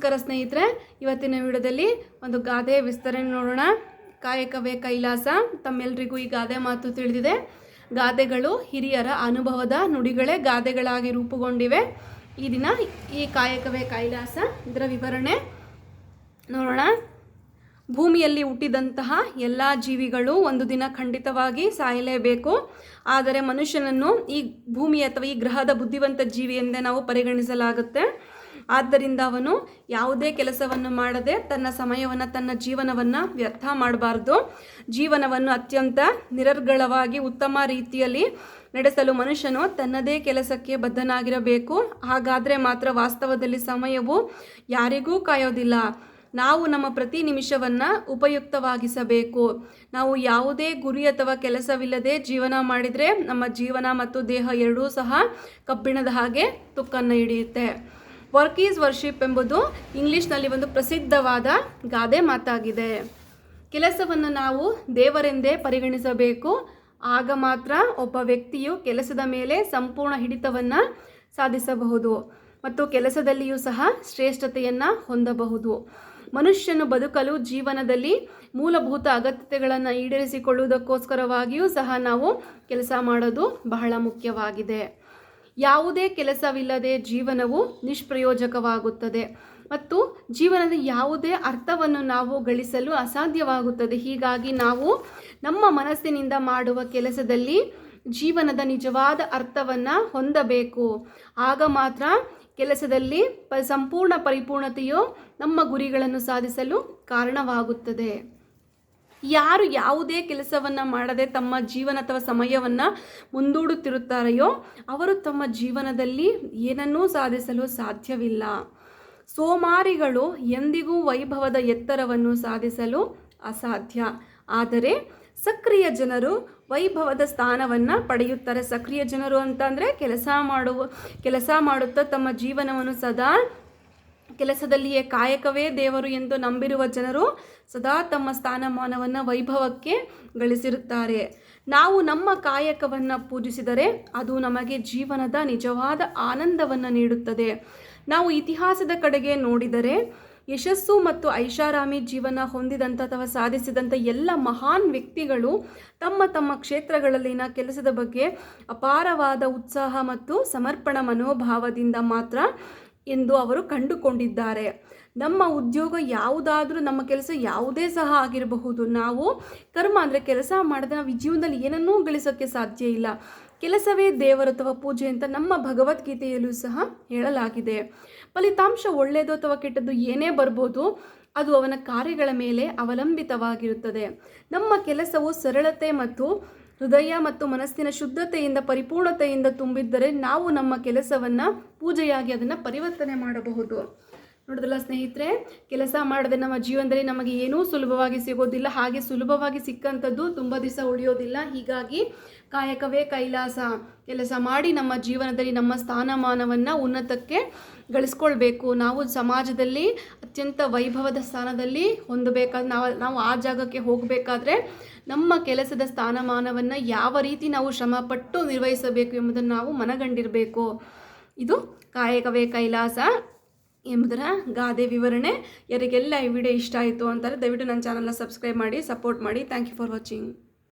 ನಮಸ್ಕಾರ ಸ್ನೇಹಿತರೆ, ಇವತ್ತಿನ ವಿಡಿಯೋದಲ್ಲಿ ಒಂದು ಗಾದೆ ವಿಸ್ತರಣೆ ನೋಡೋಣ. ಕಾಯಕವೇ ಕೈಲಾಸ ತಮ್ಮೆಲ್ಲರಿಗೂ ಈ ಗಾದೆ ಮಾತು ತಿಳಿದಿದೆ. ಗಾದೆಗಳು ಹಿರಿಯರ ಅನುಭವದ ನುಡಿಗಳೇ ಗಾದೆಗಳಾಗಿ ರೂಪುಗೊಂಡಿವೆ. ಈ ದಿನ ಈ ಕಾಯಕವೇ ಕೈಲಾಸ ಇದರ ವಿವರಣೆ ನೋಡೋಣ. ಭೂಮಿಯಲ್ಲಿ ಹುಟ್ಟಿದಂತಹ ಎಲ್ಲ ಜೀವಿಗಳು ಒಂದು ದಿನ ಖಂಡಿತವಾಗಿ ಸಾಯಲೇಬೇಕು. ಆದರೆ ಮನುಷ್ಯನನ್ನು ಈ ಭೂಮಿ ಅಥವಾ ಈ ಗ್ರಹದ ಬುದ್ಧಿವಂತ ಜೀವಿ ಎಂದೇ ನಾವು ಪರಿಗಣಿಸಲಾಗುತ್ತೆ. ಆದ್ದರಿಂದ ಅವನು ಯಾವುದೇ ಕೆಲಸವನ್ನು ಮಾಡದೆ ತನ್ನ ಸಮಯವನ್ನು, ತನ್ನ ಜೀವನವನ್ನು ವ್ಯರ್ಥ ಮಾಡಬಾರ್ದು. ಜೀವನವನ್ನು ಅತ್ಯಂತ ನಿರರ್ಗಳವಾಗಿ, ಉತ್ತಮ ರೀತಿಯಲ್ಲಿ ನಡೆಸಲು ಮನುಷ್ಯನು ತನ್ನದೇ ಕೆಲಸಕ್ಕೆ ಬದ್ಧನಾಗಿರಬೇಕು. ಹಾಗಾದರೆ ಮಾತ್ರ ವಾಸ್ತವದಲ್ಲಿ ಸಮಯವು ಯಾರಿಗೂ ಕಾಯೋದಿಲ್ಲ. ನಾವು ನಮ್ಮ ಪ್ರತಿ ನಿಮಿಷವನ್ನು ಉಪಯುಕ್ತವಾಗಿಸಬೇಕು. ನಾವು ಯಾವುದೇ ಗುರಿ ಅಥವಾ ಕೆಲಸವಿಲ್ಲದೆ ಜೀವನ ಮಾಡಿದರೆ ನಮ್ಮ ಜೀವನ ಮತ್ತು ದೇಹ ಎರಡೂ ಸಹ ಕಬ್ಬಿಣದ ಹಾಗೆ ತುಕ್ಕನ್ನು ಹಿಡಿಯುತ್ತೆ. ವರ್ಕ್ ಈಸ್ ವರ್ಷಿಪ್ ಎಂಬುದು ಇಂಗ್ಲಿಷ್ನಲ್ಲಿ ಒಂದು ಪ್ರಸಿದ್ಧವಾದ ಗಾದೆ ಮಾತಾಗಿದೆ. ಕೆಲಸವನ್ನು ನಾವು ದೇವರೆಂದೇ ಪರಿಗಣಿಸಬೇಕು. ಆಗ ಮಾತ್ರ ಒಬ್ಬ ವ್ಯಕ್ತಿಯು ಕೆಲಸದ ಮೇಲೆ ಸಂಪೂರ್ಣ ಹಿಡಿತವನ್ನು ಸಾಧಿಸಬಹುದು ಮತ್ತು ಕೆಲಸದಲ್ಲಿಯೂ ಸಹ ಶ್ರೇಷ್ಠತೆಯನ್ನು ಹೊಂದಬಹುದು. ಮನುಷ್ಯನು ಬದುಕಲು ಜೀವನದಲ್ಲಿ ಮೂಲಭೂತ ಅಗತ್ಯತೆಗಳನ್ನು ಈಡೇರಿಸಿಕೊಳ್ಳುವುದಕ್ಕೋಸ್ಕರವಾಗಿಯೂ ಸಹ ನಾವು ಕೆಲಸ ಮಾಡೋದು ಬಹಳ ಮುಖ್ಯವಾಗಿದೆ. ಯಾವುದೇ ಕೆಲಸವಿಲ್ಲದೆ ಜೀವನವು ನಿಷ್ಪ್ರಯೋಜಕವಾಗುತ್ತದೆ. ಮತ್ತು ಜೀವನದ ಯಾವುದೇ ಅರ್ಥವನ್ನು ನಾವು ಗಳಿಸಲು ಅಸಾಧ್ಯವಾಗುತ್ತದೆ. ಹೀಗಾಗಿ ನಾವು ನಮ್ಮ ಮನಸ್ಸಿನಿಂದ ಮಾಡುವ ಕೆಲಸದಲ್ಲಿ ಜೀವನದ ನಿಜವಾದ ಅರ್ಥವನ್ನು ಹೊಂದಬೇಕು. ಆಗ ಮಾತ್ರ ಕೆಲಸದಲ್ಲಿ ಸಂಪೂರ್ಣ ಪರಿಪೂರ್ಣತೆಯು ನಮ್ಮ ಗುರಿಗಳನ್ನು ಸಾಧಿಸಲು ಕಾರಣವಾಗುತ್ತದೆ. ಯಾರು ಯಾವುದೇ ಕೆಲಸವನ್ನು ಮಾಡದೆ ತಮ್ಮ ಜೀವನ ಅಥವಾ ಸಮಯವನ್ನು ಮುಂದೂಡುತ್ತಿರುತ್ತಾರೆಯೋ ಅವರು ತಮ್ಮ ಜೀವನದಲ್ಲಿ ಏನನ್ನೂ ಸಾಧಿಸಲು ಸಾಧ್ಯವಿಲ್ಲ. ಸೋಮಾರಿಗಳು ಎಂದಿಗೂ ವೈಭವದ ಎತ್ತರವನ್ನು ಸಾಧಿಸಲು ಅಸಾಧ್ಯ. ಆದರೆ ಸಕ್ರಿಯ ಜನರು ವೈಭವದ ಸ್ಥಾನವನ್ನು ಪಡೆಯುತ್ತಾರೆ. ಸಕ್ರಿಯ ಜನರು ಅಂತಂದರೆ ಕೆಲಸ ಮಾಡುವ, ಕೆಲಸ ಮಾಡುತ್ತಾ ತಮ್ಮ ಜೀವನವನ್ನು ಸದಾ ಕೆಲಸದಲ್ಲಿಯೇ ಕಾಯಕವೇ ದೇವರು ಎಂದು ನಂಬಿರುವ ಜನರು ಸದಾ ತಮ್ಮ ಸ್ಥಾನಮಾನವನ್ನು ವೈಭವಕ್ಕೆ ಗಳಿಸಿರುತ್ತಾರೆ. ನಾವು ನಮ್ಮ ಕಾಯಕವನ್ನು ಪೂಜಿಸಿದರೆ ಅದು ನಮಗೆ ಜೀವನದ ನಿಜವಾದ ಆನಂದವನ್ನು ನೀಡುತ್ತದೆ. ನಾವು ಇತಿಹಾಸದ ಕಡೆಗೆ ನೋಡಿದರೆ ಯಶಸ್ಸು ಮತ್ತು ಐಷಾರಾಮಿ ಜೀವನ ಹೊಂದಿದಂಥ ಅಥವಾ ಸಾಧಿಸಿದಂಥ ಎಲ್ಲ ಮಹಾನ್ ವ್ಯಕ್ತಿಗಳು ತಮ್ಮ ತಮ್ಮ ಕ್ಷೇತ್ರಗಳಲ್ಲಿನ ಕೆಲಸದ ಬಗ್ಗೆ ಅಪಾರವಾದ ಉತ್ಸಾಹ ಮತ್ತು ಸಮರ್ಪಣ ಮನೋಭಾವದಿಂದ ಮಾತ್ರ ಎಂದು ಅವರು ಕಂಡುಕೊಂಡಿದ್ದಾರೆ. ನಮ್ಮ ಉದ್ಯೋಗ ಯಾವುದಾದ್ರೂ ನಮ್ಮ ಕೆಲಸ ಯಾವುದೇ ಸಹ ಆಗಿರಬಹುದು. ನಾವು ಕರ್ಮ ಅಂದರೆ ಕೆಲಸ ಮಾಡಿದ್ರೆ ನಾವು ಜೀವನದಲ್ಲಿ ಏನನ್ನೂ ಗಳಿಸೋಕ್ಕೆ ಸಾಧ್ಯ ಇಲ್ಲ. ಕೆಲಸವೇ ದೇವರು ಅಥವಾ ಪೂಜೆ ಅಂತ ನಮ್ಮ ಭಗವದ್ಗೀತೆಯಲ್ಲೂ ಸಹ ಹೇಳಲಾಗಿದೆ. ಫಲಿತಾಂಶ ಒಳ್ಳೆಯದು ಅಥವಾ ಕೆಟ್ಟದ್ದು ಏನೇ ಬರ್ಬೋದು, ಅದು ಅವನ ಕಾರ್ಯಗಳ ಮೇಲೆ ಅವಲಂಬಿತವಾಗಿರುತ್ತದೆ. ನಮ್ಮ ಕೆಲಸವು ಸರಳತೆ ಮತ್ತು ಹೃದಯ ಮತ್ತು ಮನಸ್ಸಿನ ಶುದ್ಧತೆಯಿಂದ ಪರಿಪೂರ್ಣತೆಯಿಂದ ತುಂಬಿದ್ದರೆ ನಾವು ನಮ್ಮ ಕೆಲಸವನ್ನು ಪೂಜೆಯಾಗಿ ಅದನ್ನು ಪರಿವರ್ತನೆ ಮಾಡಬಹುದು. ನೋಡಿದ್ರಲ್ಲ ಸ್ನೇಹಿತರೆ, ಕೆಲಸ ಮಾಡದೆ ನಮ್ಮ ಜೀವನದಲ್ಲಿ ನಮಗೆ ಏನೂ ಸುಲಭವಾಗಿ ಸಿಗೋದಿಲ್ಲ. ಹಾಗೆ ಸುಲಭವಾಗಿ ಸಿಕ್ಕಂಥದ್ದು ತುಂಬ ದಿವಸ ಉಳಿಯೋದಿಲ್ಲ. ಹೀಗಾಗಿ ಕಾಯಕವೇ ಕೈಲಾಸ ಕೆಲಸ ಮಾಡಿ ನಮ್ಮ ಜೀವನದಲ್ಲಿ ನಮ್ಮ ಸ್ಥಾನಮಾನವನ್ನು ಉನ್ನತಕ್ಕೆ ಗಳಿಸ್ಕೊಳ್ಬೇಕು. ನಾವು ಸಮಾಜದಲ್ಲಿ ಅತ್ಯಂತ ವೈಭವದ ಸ್ಥಾನದಲ್ಲಿ ಹೊಂದಬೇಕಾದ, ನಾವು ನಾವು ಆ ಜಾಗಕ್ಕೆ ಹೋಗಬೇಕಾದ್ರೆ ನಮ್ಮ ಕೆಲಸದ ಸ್ಥಾನಮಾನವನ್ನು ಯಾವ ರೀತಿ ನಾವು ಶ್ರಮಪಟ್ಟು ನಿರ್ವಹಿಸಬೇಕು ಎಂಬುದನ್ನು ನಾವು ಮನಗಂಡಿರಬೇಕು. ಇದು ಕಾಯಕವೇ ಕೈಲಾಸ ಎಂಬುದರ ಗಾದೆ ವಿವರಣೆ. ಯಾರಿಗೆಲ್ಲ ಈ ವಿಡಿಯೋ ಇಷ್ಟ ಆಯಿತು ಅಂತಾರೆ ದಯವಿಟ್ಟು ನನ್ನ ಚಾನಲ್ನ ಸಬ್ಸ್ಕ್ರೈಬ್ ಮಾಡಿ ಸಪೋರ್ಟ್ ಮಾಡಿ. Thank you for watching